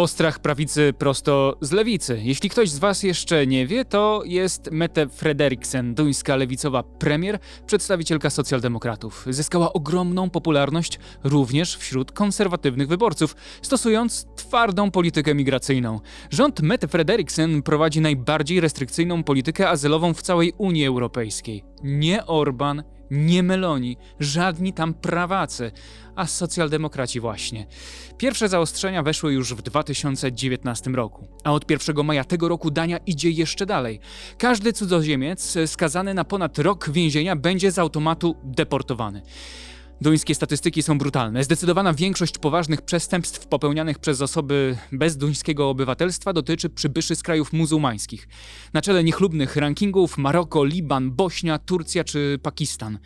Postrach prawicy prosto z lewicy. Jeśli ktoś z Was jeszcze nie wie, to jest Mette Frederiksen, duńska lewicowa premier, przedstawicielka socjaldemokratów. Zyskała ogromną popularność również wśród konserwatywnych wyborców, stosując twardą politykę migracyjną. Rząd Mette Frederiksen prowadzi najbardziej restrykcyjną politykę azylową w całej Unii Europejskiej. Nie Orban, nie Meloni, żadni tam prawacy, a socjaldemokraci właśnie. Pierwsze zaostrzenia weszły już w 2019 roku, a od 1 maja tego roku Dania idzie jeszcze dalej. Każdy cudzoziemiec skazany na ponad rok więzienia będzie z automatu deportowany. Duńskie statystyki są brutalne. Zdecydowana większość poważnych przestępstw popełnianych przez osoby bez duńskiego obywatelstwa dotyczy przybyszy z krajów muzułmańskich. Na czele niechlubnych rankingów Maroko, Liban, Bośnia, Turcja czy Pakistan.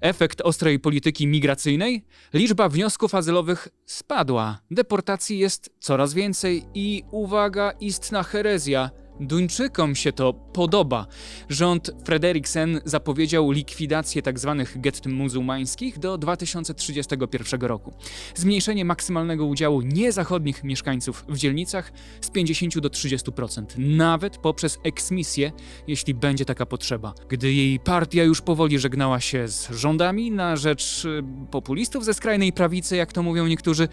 Efekt ostrej polityki migracyjnej? Liczba wniosków azylowych spadła. Deportacji jest coraz więcej i uwaga, istna herezja. Duńczykom się to podoba. Rząd Frederiksen zapowiedział likwidację tzw. gett muzułmańskich do 2031 roku. Zmniejszenie maksymalnego udziału niezachodnich mieszkańców w dzielnicach z 50 do 30%, nawet poprzez eksmisję, jeśli będzie taka potrzeba. Gdy jej partia już powoli żegnała się z rządami na rzecz y, populistów ze skrajnej prawicy, jak to mówią niektórzy,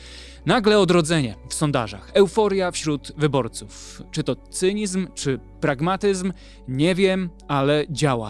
nagle odrodzenie w sondażach, euforia wśród wyborców. Czy to cynizm, czy pragmatyzm? Nie wiem, ale działa.